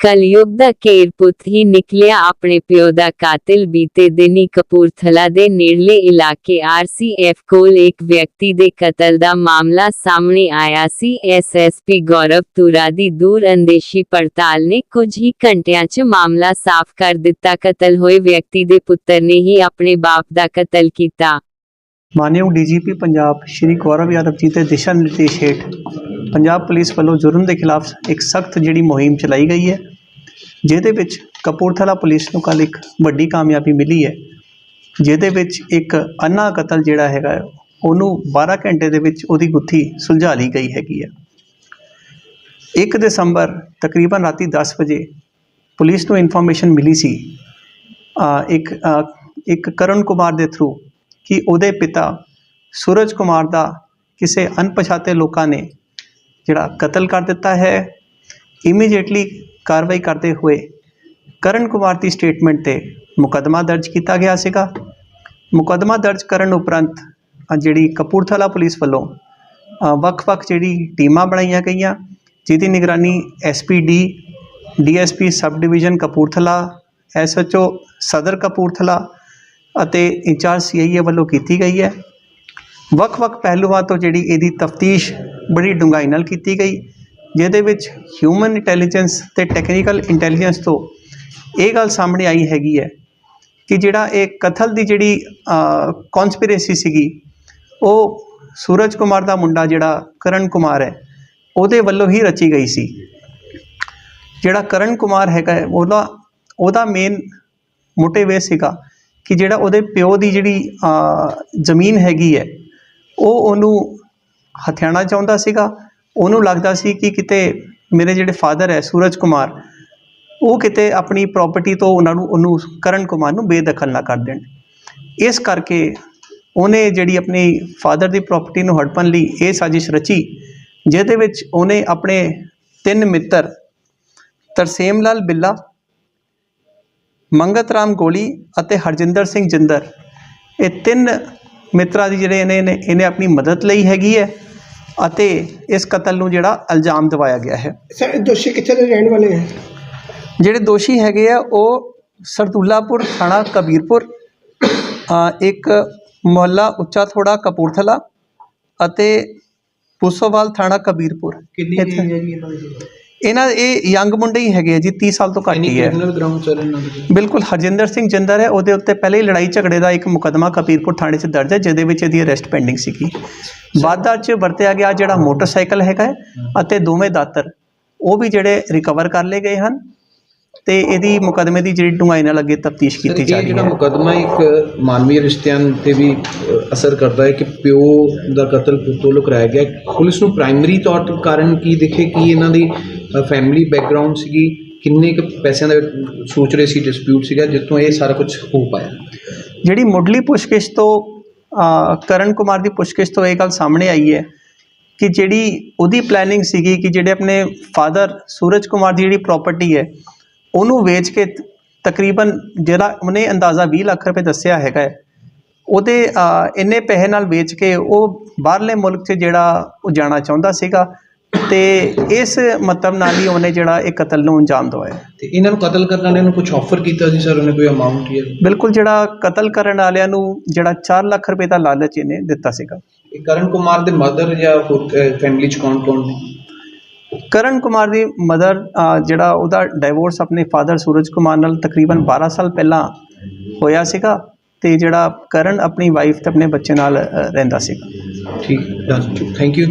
ਕਲਯੁਗ ਦਾ ਕੇਰ ਪੁੱਤ ਹੀ ਨਿਕਲਿਆ ਆਪਣੇ ਪਿਓ ਦਾ ਕਾਤਿਲ ਬੀਤੇ ਦਿਨੀ ਕਪੂਰਥਲਾ ਦੇ ਨੇੜਲੇ ਇਲਾਕੇ ਆਰਸੀਐਫ ਕੋਲ ਇੱਕ ਵਿਅਕਤੀ ਦੇ ਕਤਲ ਦਾ ਮਾਮਲਾ ਸਾਹਮਣੇ ਆਇਆ ਸੀ। ਐਸਐਸਪੀ ਗੌਰਵ ਤੁਰਾ ਦੀ ਦੂਰ ਅੰਦੇਸ਼ੀ ਪੜਤਾਲ ਨੇ ਕੁਝ ਹੀ ਘੰਟਿਆਂ 'ਚ ਮਾਮਲਾ ਸਾਫ਼ ਕਰ ਦਿੱਤਾ। ਕਤਲ ਹੋਏ ਵਿਅਕਤੀ ਦੇ ਪੁੱਤਰ ਨੇ ਹੀ ਆਪਣੇ ਬਾਪ ਦਾ ਕਤਲ ਕੀਤਾ। ਮਾਨਯੋਗ ਡੀਜੀਪੀ ਪੰਜਾਬ ਸ਼੍ਰੀ ਗੌਰਵ ਯਾਦਵ ਜੀ ਦੇ ਦਿਸ਼ਾ ਨਿਰਦੇਸ਼ ਹੇਠ ਪੰਜਾਬ ਪੁਲਿਸ ਵੱਲੋਂ ਜੁਰਮ ਦੇ ਖਿਲਾਫ ਇੱਕ ਸਖਤ ਜਿਹੜੀ ਮੁਹਿੰਮ ਚਲਾਈ ਗਈ ਹੈ, ਜਿਹਦੇ ਵਿੱਚ ਕਪੂਰਥਲਾ ਪੁਲਿਸ ਨੂੰ ਕੱਲ੍ਹ ਇੱਕ ਵੱਡੀ ਕਾਮਯਾਬੀ ਮਿਲੀ ਹੈ। ਜਿਹਦੇ ਵਿੱਚ ਇੱਕ ਅੰਨਾ ਕਤਲ ਜਿਹੜਾ ਹੈਗਾ, ਉਹਨੂੰ 12 ਘੰਟੇ ਦੇ ਵਿੱਚ ਉਹਦੀ ਗੁੱਥੀ ਸੁਲਝਾ ਲਈ ਗਈ ਹੈਗੀ ਹੈ। 1 ਦਸੰਬਰ ਤਕਰੀਬਨ ਰਾਤੀ 10 ਵਜੇ ਪੁਲਿਸ ਨੂੰ ਇਨਫੋਰਮੇਸ਼ਨ ਮਿਲੀ ਸੀ ਇੱਕ ਇੱਕ ਕਰਨ ਕੁਮਾਰ ਦੇ ਥਰੂ ਕਿ ਉਹਦੇ ਪਿਤਾ ਸੂਰਜ ਕੁਮਾਰ ਦਾ ਕਿਸੇ ਅਣਪਛਾਤੇ ਲੋਕਾਂ ਨੇ ਜਿਹੜਾ ਕਤਲ ਕਰ ਦਿੱਤਾ ਹੈ ਇਮੀਡੀਏਟਲੀ ਕਾਰਵਾਈ ਕਰਦੇ ਹੋਏ ਕਰਨ ਕੁਮਾਰ ਦੀ ਸਟੇਟਮੈਂਟ ਤੇ ਮੁਕੱਦਮਾ ਦਰਜ ਕੀਤਾ ਗਿਆ ਸੀਗਾ। ਮੁਕੱਦਮਾ ਦਰਜ ਕਰਨ ਉਪਰੰਤ ਜਿਹੜੀ ਕਪੂਰਥਲਾ ਪੁਲਿਸ ਵੱਲੋਂ ਵੱਖ-ਵੱਖ ਜਿਹੜੀ ਟੀਮਾਂ ਬਣਾਈਆਂ ਗਈਆਂ, ਜਿਹਦੀ ਨਿਗਰਾਨੀ SPD DSP sub division Kapurthala SHO Sadar Kapurthala ਅਤੇ ਇੰਚਾਰਜ ਸੀਆਈਏ ਵੱਲੋਂ ਕੀਤੀ ਗਈ ਹੈ। ਵੱਖ-ਵੱਖ ਪਹਿਲੂਆਂ ਤੋਂ ਜਿਹੜੀ ਇਹਦੀ ਤਫਤੀਸ਼ ਬੜੀ ਡੂੰਘਾਈ ਨਾਲ ਕੀਤੀ ਗਈ, ਜਿਹਦੇ ਵਿੱਚ ਹਿਊਮਨ ਇੰਟੈਲੀਜੈਂਸ ਤੇ ਟੈਕਨੀਕਲ ਇੰਟੈਲੀਜੈਂਸ ਤੋਂ ਇਹ ਗੱਲ ਸਾਹਮਣੇ ਆਈ ਹੈਗੀ ਹੈ ਕਿ ਜਿਹੜਾ ਇਹ ਕਥਲ ਦੀ ਜਿਹੜੀ ਕਨਸਪੀਰੇਸੀ ਸੀਗੀ, ਉਹ ਸੂਰਜ ਕੁਮਾਰ ਦਾ ਮੁੰਡਾ ਜਿਹੜਾ ਕਰਨ ਕੁਮਾਰ ਹੈ, ਉਹਦੇ ਵੱਲੋਂ ਹੀ ਰਚੀ ਗਈ ਸੀ। ਜਿਹੜਾ ਕਰਨ ਕੁਮਾਰ ਹੈਗਾ ਉਹਦਾ ਉਹਦਾ ਮੇਨ ਮੋਟਿਵ ਇਹ ਸੀਗਾ ਕਿ ਜਿਹੜਾ ਉਹਦੇ ਪਿਓ ਦੀ ਜਿਹੜੀ ਜ਼ਮੀਨ ਹੈਗੀ ਹੈ, ਉਹ ਉਹਨੂੰ ਹਥਿਆਣਾ ਚਾਹੁੰਦਾ ਸੀਗਾ, ਉਹਨੂੰ ਲੱਗਦਾ ਸੀ ਕਿ ਕਿਤੇ ਮੇਰੇ ਜਿਹੜੇ ਫਾਦਰ ਹੈ, ਸੂਰਜ ਕੁਮਾਰ, ਉਹ ਕਿਤੇ ਆਪਣੀ ਪ੍ਰਾਪਰਟੀ ਤੋਂ ਉਹਨਾਂ ਨੂੰ, ਉਹਨੂੰ, ਕਰਨ ਕੁਮਾਰ ਨੂੰ ਬੇਦਖਲ ਨਾ ਕਰ ਦੇਣ। ਇਸ ਕਰਕੇ ਉਹਨੇ ਜਿਹੜੀ ਆਪਣੀ ਫਾਦਰ ਦੀ ਪ੍ਰਾਪਰਟੀ ਨੂੰ ਹੜਪਣ ਲਈ ਇਹ ਸਾਜ਼ਿਸ਼ ਰਚੀ, ਜਿਹਦੇ ਵਿੱਚ ਉਹਨੇ ਆਪਣੇ ਤਿੰਨ ਮਿੱਤਰ ਤਰਸੇਮ ਲਾਲ ਬਿੱਲਾ ਮੰਗਤ ਰਾਮ ਗੋਲੀ ਅਤੇ ਹਰਜਿੰਦਰ ਸਿੰਘ ਜਿੰਦਰ, ਇਹ ਤਿੰਨ ਮਿੱਤਰਾਂ ਦੀ ਜਿਹੜੇ ਇਹਨੇ ਇਹਨੇ ਇਹਨੇ ਆਪਣੀ ਮਦਦ ਲਈ ਹੈਗੀ ਹੈ। ਅਤੇ ਇਸ ਕਤਲ ਨੂੰ ਜਿਹੜਾ ਇਲਜ਼ਾਮ ਦਿਵਾਇਆ ਗਿਆ ਹੈ। ਸਰ ਦੋਸ਼ੀ ਕਿੱਥੇ ਦੇ ਰਹਿਣ ਵਾਲੇ ਹੈ ਜਿਹੜੇ ਦੋਸ਼ੀ ਹੈਗੇ ਆ ਉਹ ਸਰਦੁੱਲਾਪੁਰ ਥਾਣਾ ਕਬੀਰਪੁਰ ਇੱਕ ਮੁਹੱਲਾ ਉੱਚਾ ਥੋੜਾ ਕਪੂਰਥਲਾ ਅਤੇ ਪੁਸੋਵਾਲ ਥਾਣਾ ਕਬੀਰਪੁਰ। ਕਿੰਨੀ ਏਜ ਹੈ ਜੀ ਇਹਨਾਂ ਦੀ? ਇਹਨਾਂ ਇਹ ਯੰਗ ਮੁੰਡੇ ਹੀ ਹੈਗੇ ਆ ਜੀ 30 ਸਾਲ ਤੋਂ ਘੱਟ ਹੀ ਹੈ। ਕ੍ਰਿਮੀਨਲ ਗਰਾਊਂਡ ਚੱਲ ਇਹਨਾਂ ਦੇ ਬਿਲਕੁਲ ਹਰਜਿੰਦਰ ਸਿੰਘ ਜਿੰਦਰ ਹੈ ਉਹਦੇ ਉੱਤੇ ਪਹਿਲੇ ਹੀ ਲੜਾਈ ਝਗੜੇ ਦਾ ਇੱਕ ਮੁਕੱਦਮਾ ਕਪੀਰਪੁਰ ਥਾਣੇ 'ਚ ਦਰਜ ਹੈ ਜਿਹਦੇ ਵਿੱਚ ਇਹਦੀ ਅਰੈਸਟ ਪੈਂਡਿੰਗ ਸੀਗੀ। ਵਾਧਾ 'ਚ ਵਰਤਿਆ ਗਿਆ ਜਿਹੜਾ ਮੋਟਰਸਾਈਕਲ ਹੈਗਾ ਹੈ ਅਤੇ ਦੋਵੇਂ ਦਾਤਰ ਉਹ ਵੀ ਜਿਹੜੇ ਰਿਕਵਰ ਕਰ ਲਏ ਗਏ ਹਨ ਤੇ ਇਹਦੀ ਮੁਕੱਦਮੇ ਦੀ ਜਿਹੜੀ ਡੂੰਘਾਈ ਨਾਲ ਅੱਗੇ ਤਫਤੀਸ਼ ਕੀਤੀ ਜਾ ਰਹੀ ਜਿਹੜਾ ਹੈ। ਮੁਕੱਦਮਾ ਇੱਕ ਮਾਨਵੀ ਰਿਸ਼ਤਿਆਂ ਤੇ ਵੀ ਅਸਰ ਕਰਦਾ ਹੈ ਕਿ ਪਿਓ ਦਾ ਕਤਲ ਪੁੱਤੋਂ ਲੁ ਕਰਾਇਆ ਗਿਆ। ਪੁਲਿਸ ਨੂੰ ਪ੍ਰਾਇਮਰੀ ਤੌਰ ਤੇ ਕਾਰਨ ਕੀ ਦਿਖੇ? ਕਿ ਇਹਨਾਂ ਦੀ ਫੈਮਿਲੀ ਬੈਕਗ੍ਰਾਉਂਡ ਸੀਗੀ, ਕਿੰਨੇ ਕੁ ਪੈਸਿਆਂ ਦਾ ਸੋਚ ਰਹੇ ਸੀ ਡਿਸਪਿਊਟ ਸੀਗਾ, ਜਿੱਥੋਂ ਇਹ ਸਾਰਾ ਕੁਝ ਹੋ ਪਾਇਆ? ਜਿਹੜੀ ਮੁੱਢਲੀ ਪੁੱਛਗਿੱਛ ਤੋਂ ਕਰਨ ਕੁਮਾਰ ਦੀ ਪੁੱਛਗਿੱਛ ਤੋਂ ਇਹ ਗੱਲ ਸਾਹਮਣੇ ਆਈ ਹੈ ਕਿ ਜਿਹੜੀ ਉਹਦੀ ਪਲੈਨਿੰਗ ਸੀਗੀ ਕਿ ਜਿਹੜੇ ਆਪਣੇ ਫਾਦਰ ਸੂਰਜ ਕੁਮਾਰ ਦੀ ਜਿਹੜੀ ਪ੍ਰਾਪਰਟੀ ਹੈ, ਉਹਨੂੰ ਵੇਚ ਕੇ ਤਕਰੀਬਨ ਜਿਹੜਾ ਉਹਨੇ ਅੰਦਾਜ਼ਾ 20 ਲੱਖ ਰੁਪਏ ਦੱਸਿਆ ਹੈਗਾ ਹੈ, ਉਹਦੇ ਇੰਨੇ ਪੈਸੇ ਨਾਲ ਵੇਚ ਕੇ ਉਹ ਬਾਹਰਲੇ ਮੁਲਕ 'ਚ ਜਿਹੜਾ ਉਹ ਜਾਣਾ ਚਾਹੁੰਦਾ ਸੀਗਾ ਤੇ ਇਸ ਮਤਲਬ ਨਾਲ ਹੀ ਉਹਨੇ ਜਿਹੜਾ ਇਹ ਕਤਲ ਨੂੰ ਅੰਜਾਮ ਦਵਾਇਆ। ਤੇ ਇਹਨਾਂ ਨੂੰ ਕਤਲ ਕਰਨ ਵਾਲਿਆਂ ਨੂੰ ਕੁਝ ਆਫਰ ਕੀਤਾ ਸੀ ਸਰ ਉਹਨੇ ਕੋਈ ਅਮਾਉਂਟ ਜਾਂ ਬਿਲਕੁਲ ਜਿਹੜਾ ਕਤਲ ਕਰਨ ਵਾਲਿਆਂ ਨੂੰ ਜਿਹੜਾ 4 ਲੱਖ ਰੁਪਏ ਦਾ ਲਾਲਚ ਇਹਨੇ ਦਿੱਤਾ ਸੀਗਾ। ਇਹ ਕਰਨ ਕੁਮਾਰ ਦੇ ਮਦਰ ਜਾਂ ਹੋਰ ਫੈਮਿਲੀ ਚ ਕੌਣ ਕੌਣ ਨੇ? ਕਰਨ ਕੁਮਾਰ ਦੀ ਮਦਰ ਜਿਹੜਾ ਉਹਦਾ ਡਾਈਵੋਰਸ ਆਪਣੇ ਫਾਦਰ ਸੂਰਜ ਕੁਮਾਰ ਨਾਲ ਤਕਰੀਬਨ 12 ਸਾਲ ਪਹਿਲਾਂ ਹੋਇਆ ਸੀਗਾ ਤੇ ਜਿਹੜਾ ਕਰਨ ਆਪਣੀ ਵਾਈਫ ਤੇ ਆਪਣੇ ਬੱਚੇ ਨਾਲ ਰਹਿੰਦਾ ਸੀਗਾ। ਠੀਕ ਥੈਂਕ ਯੂ